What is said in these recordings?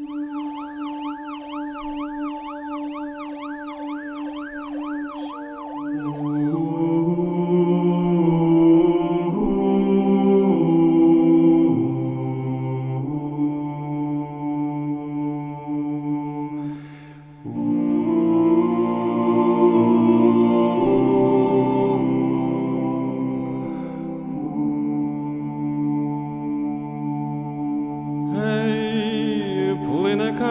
Ей,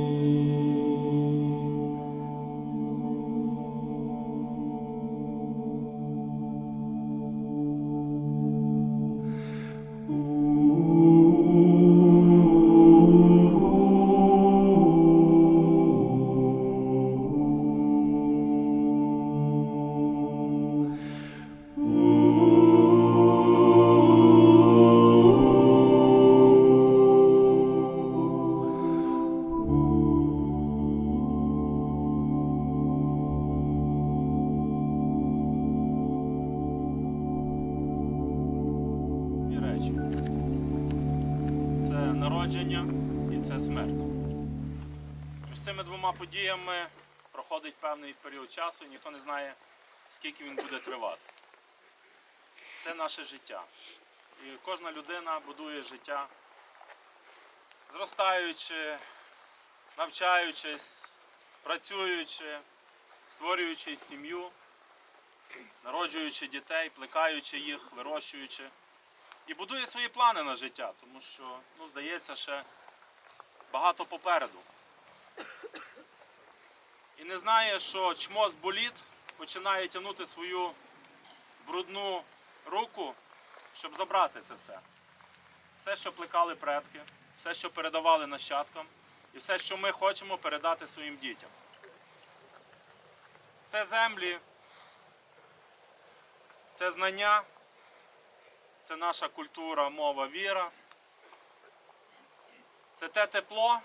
дві часу, і ніхто не знає, скільки він буде тривати. Це наше життя. І кожна людина будує життя, зростаючи, навчаючись, працюючи, створюючи сім'ю, народжуючи дітей, плекаючи їх, вирощуючи і будує свої плани на життя, тому що, ну, здається, ще багато попереду. І не знає, що чмо з боліт починає тягнути свою брудну руку, щоб забрати це все. Все, що плекали предки, все, що передавали нащадкам, і все, що ми хочемо передати своїм дітям. Це землі, це знання, це наша культура, мова, віра. Це те тепло,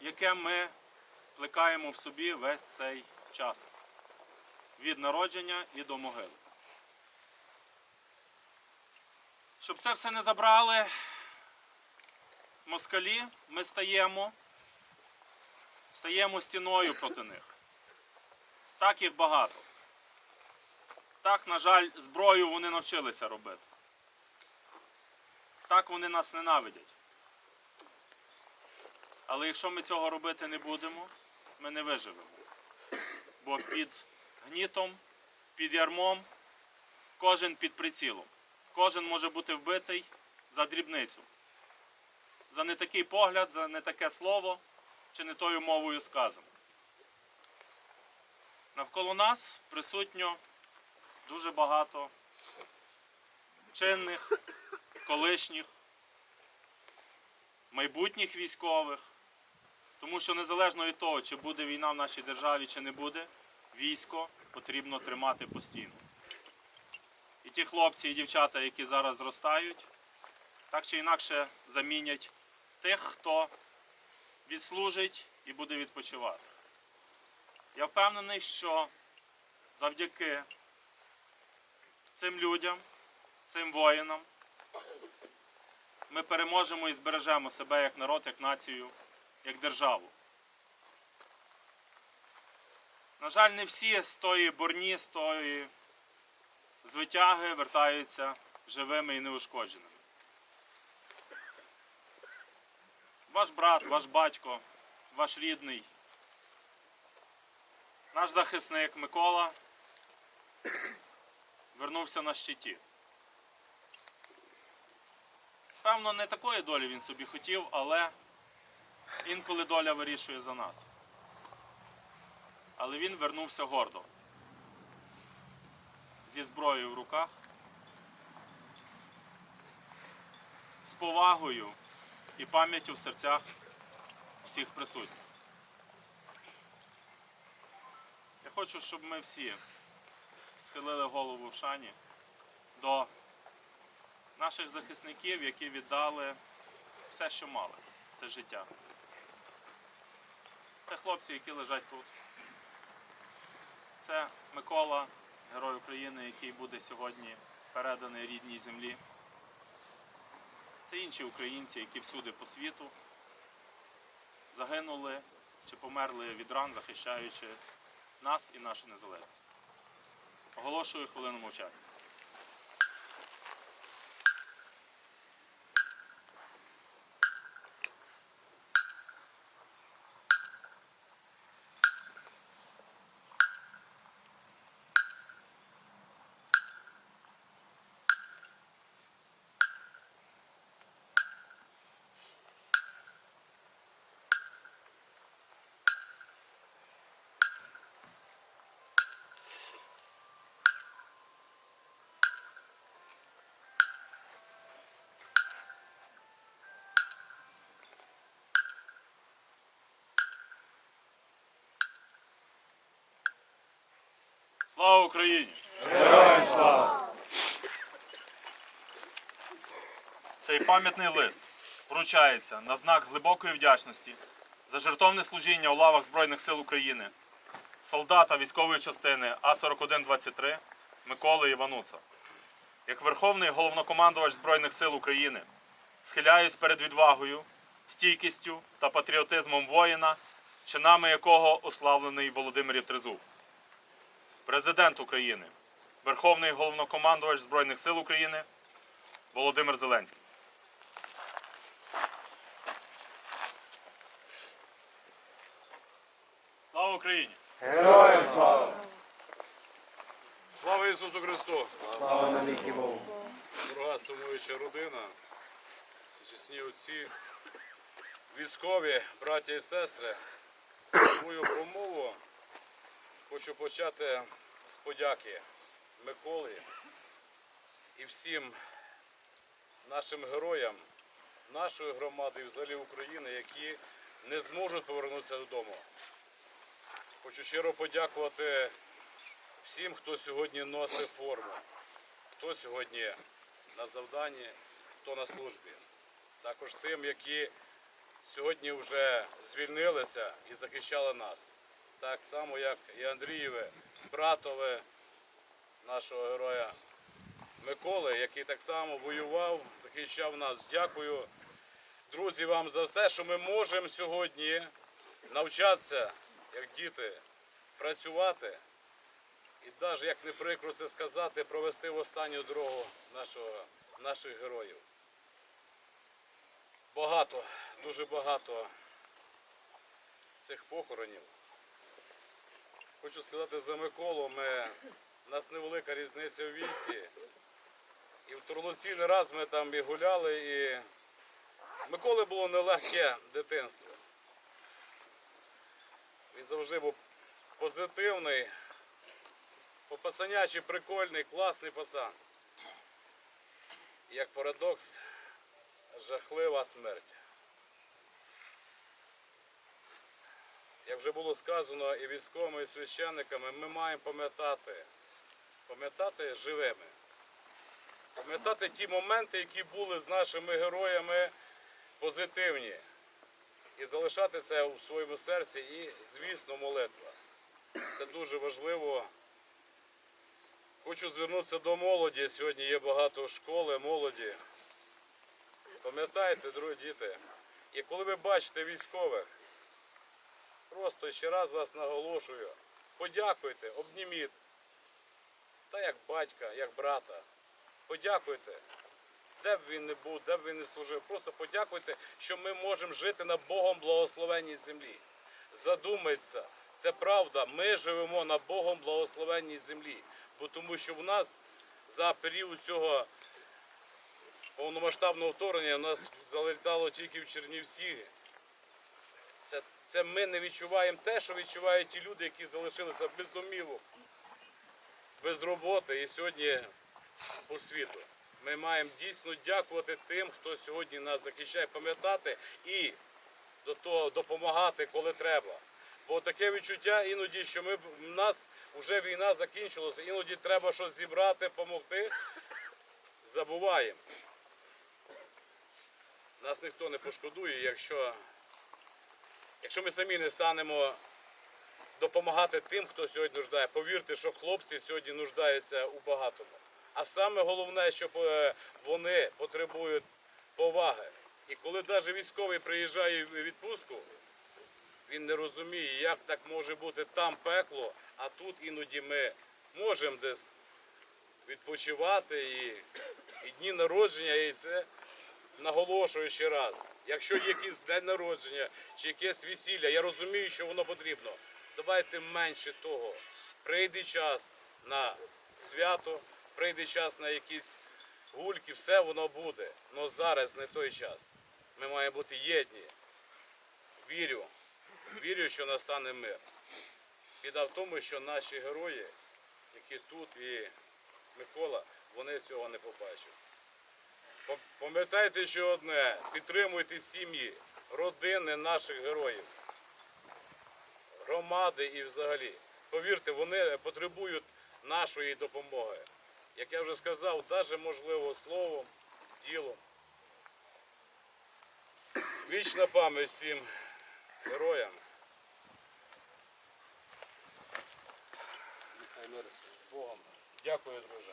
яке ми плекаємо в собі весь цей час від народження і до могили. Щоб це все не забрали москалі, ми стаємо, стаємо стіною проти них. Так їх багато. Так, на жаль, зброю вони навчилися робити. Так вони нас ненавидять. Але якщо ми цього робити не будемо, ми не виживемо. Бо під гнітом, під ярмом, кожен під прицілом. Кожен може бути вбитий за дрібницю. За не такий погляд, за не таке слово чи не тою мовою сказано. Навколо нас присутньо дуже багато чинних, колишніх, майбутніх військових. Тому що незалежно від того, чи буде війна в нашій державі, чи не буде, військо потрібно тримати постійно. І ті хлопці і дівчата, які зараз зростають, так чи інакше замінять тих, хто відслужить і буде відпочивати. Я впевнений, що завдяки цим людям, цим воїнам, ми переможемо і збережемо себе як народ, як націю, як державу. На жаль, не всі з тої борні, з тої звитяги вертаються живими і неушкодженими. Ваш брат, ваш батько, ваш рідний, наш захисник Микола вернувся на щиті. Певно, не такої долі він собі хотів, але інколи доля вирішує за нас. Але він вернувся гордо. Зі зброєю в руках, з повагою і пам'яттю в серцях всіх присутніх. Я хочу, щоб ми всі схилили голову в шані до наших захисників, які віддали все, що мали. Це життя. Це хлопці, які лежать тут. Це Микола, герой України, який буде сьогодні переданий рідній землі. Це інші українці, які всюди по світу загинули чи померли від ран, захищаючи нас і нашу незалежність. Оголошую хвилину мовчання. Слава Україні! Героям слава! Цей пам'ятний лист вручається на знак глибокої вдячності за жертовне служіння у лавах Збройних сил України, солдата військової частини А4123 Миколи Івануца. Як Верховний головнокомандувач Збройних сил України схиляюсь перед відвагою, стійкістю та патріотизмом воїна, чинами якого уславлений Володимирів Тризуб. Президент України, Верховний головнокомандувач Збройних сил України Володимир Зеленський. Слава Україні! Героям слава! Слава Ісусу Христу! Слава навіки Богу! Дорога сумуюча родина, чесні отці, військові, браття і сестри. Мою промову хочу почати з подяки Миколі і всім нашим героям нашої громади і взагалі України, які не зможуть повернутися додому. Хочу щиро подякувати всім, хто сьогодні носить форму, хто сьогодні на завданні, хто на службі. Також тим, які сьогодні вже звільнилися і захищали нас. Так само, як і Андрієве, братове нашого героя Миколи, який так само воював, захищав нас. Дякую, друзі, вам за все, що ми можемо сьогодні навчатися, як діти, працювати. І навіть, як не прикро це сказати, провести в останню дорогу нашого, наших героїв. Багато, дуже багато цих похоронів. Хочу сказати за Миколу, ми, у нас невелика різниця в віці. І в Турлоці не раз ми там і гуляли, і Миколи було нелегке дитинство. Він завжди був позитивний, по-пацанячі прикольний, класний пацан. І Як парадокс, жахлива смерть. Як вже було сказано і військовими, і священниками, ми маємо пам'ятати, пам'ятати живими. Пам'ятати ті моменти, які були з нашими героями позитивні. І залишати це у своєму серці і, звісно, молитва. Це дуже важливо. Хочу звернутися до молоді. Сьогодні є багато школи, молоді. Пам'ятайте, другі діти, і коли ви бачите військових, просто ще раз вас наголошую, подякуйте, обніміть. Та як батька, як брата. Подякуйте. Де б він не був, де б він не служив. Просто подякуйте, що ми можемо жити на Богом благословенній землі. Задумайтеся, це правда. Ми живемо на Богом благословенній землі. Бо тому що в нас за період цього повномасштабного вторгнення нас залетало тільки в Чернівці. Це, ми не відчуваємо те, що відчувають ті люди, які залишилися без домівок, без роботи і сьогодні по світу. Ми маємо дійсно дякувати тим, хто сьогодні нас захищає, пам'ятати і до того допомагати, коли треба. Бо таке відчуття іноді, що ми в нас вже війна закінчилася, іноді треба щось зібрати, допомогти. Забуваємо. Нас ніхто не пошкодує, якщо, якщо ми самі не станемо допомагати тим, хто сьогодні нуждає. Повірте, що хлопці сьогодні нуждаються у багатому. А саме головне, що е, вони потребують поваги. І коли навіть військовий приїжджає в відпустку, він не розуміє, як так може бути там пекло, а тут іноді ми можемо десь відпочивати і, і дні народження, і це наголошую ще раз. Якщо є якийсь день народження чи якесь весілля, я розумію, що воно потрібно. Давайте менше того. Прийде час на свято, прийде час на якісь гульки, все воно буде. Але зараз не той час. Ми маємо бути єдні. Вірю, вірю, що настане мир. Біда в тому, що наші герої, які тут і Микола, вони цього не побачать. Пам- Пам'ятайте, що одне, підтримуйте сім'ї, родини наших героїв, громади і взагалі. Повірте, вони потребують нашої допомоги. Як я вже сказав, навіть можливо словом, ділом. Вічна пам'ять всім героям. Нехай мир з Богом. Дякую, друже.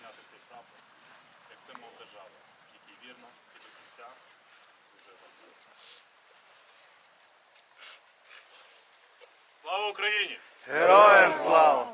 Прийняти цей прапор як символ держави, який вірно і до кінця служив вам. Слава Україні! Героям слава!